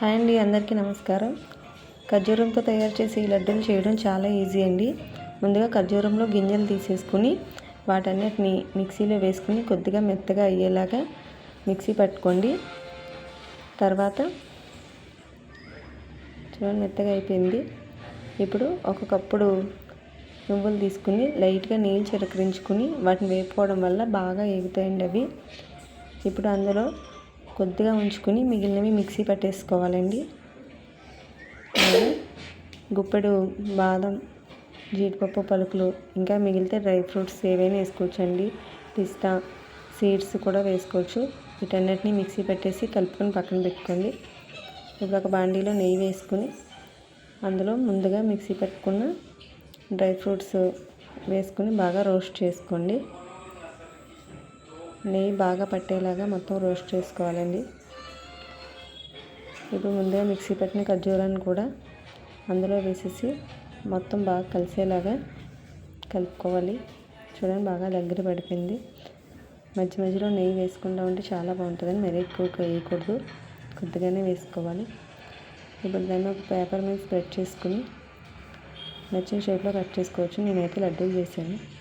Hi అండి అందరికీ నమస్కారం. ఖర్జూరంతో తయారు చేసే ఈ లడ్డూలు చేయడం చాలా ఈజీ అండి. ముందుగా ఖర్జూరంలో గింజలు తీసేసుకుని వాటన్నిటిని మిక్సీలో వేసుకుని కొద్దిగా మెత్తగా అయ్యేలాగా మిక్సీ పట్టుకోండి. తర్వాత చూడండి మెత్తగా అయిపోయింది. ఇప్పుడు ఒక కప్పుడు నువ్వులు తీసుకుని లైట్గా నీళ్ళు చిరకరించుకుని వాటిని వేపుకోవడం వల్ల బాగా ఎగుతాయండి అవి. ఇప్పుడు అందులో కొద్దిగా ఉంచుకుని మిగిలినవి మిక్సీ పట్టేసుకోవాలండి. గుప్పెడు బాదం జీడిపప్పు పలుకులు ఇంకా మిగిలితే డ్రై ఫ్రూట్స్ ఏవైనా వేసుకోవచ్చండి. పిస్తా సీడ్స్ కూడా వేసుకోవచ్చు. వీటన్నిటిని మిక్సీ పెట్టేసి కలుపుకొని పక్కన పెట్టుకోండి. ఇప్పుడు ఒక బాండీలో నెయ్యి వేసుకుని అందులో ముందుగా మిక్సీ పెట్టుకున్న డ్రై ఫ్రూట్స్ వేసుకుని బాగా రోస్ట్ చేసుకోండి. నెయ్యి బాగా పట్టేలాగా మొత్తం రోస్ట్ చేసుకోవాలండి. ఇప్పుడు ముందుగా మిక్సీ పెట్టిన ఖర్జూరాన్ని కూడా అందులో వేసేసి మొత్తం బాగా కలిసేలాగా కలుపుకోవాలి. చూడండి బాగా దగ్గర పడిపోయింది. మధ్య మధ్యలో నెయ్యి వేసుకుంటా ఉంటే చాలా బాగుంటుందని మరీ ఎక్కువ వేయకూడదు. కొద్దిగానే వేసుకోవాలి. ఇప్పుడు దాన్ని ఒక పేపర్ మీద స్ప్రెడ్ చేసుకుని నచ్చిన షేప్లో కట్ చేసుకోవచ్చు. నేనైతే లడ్డూలు చేశాను.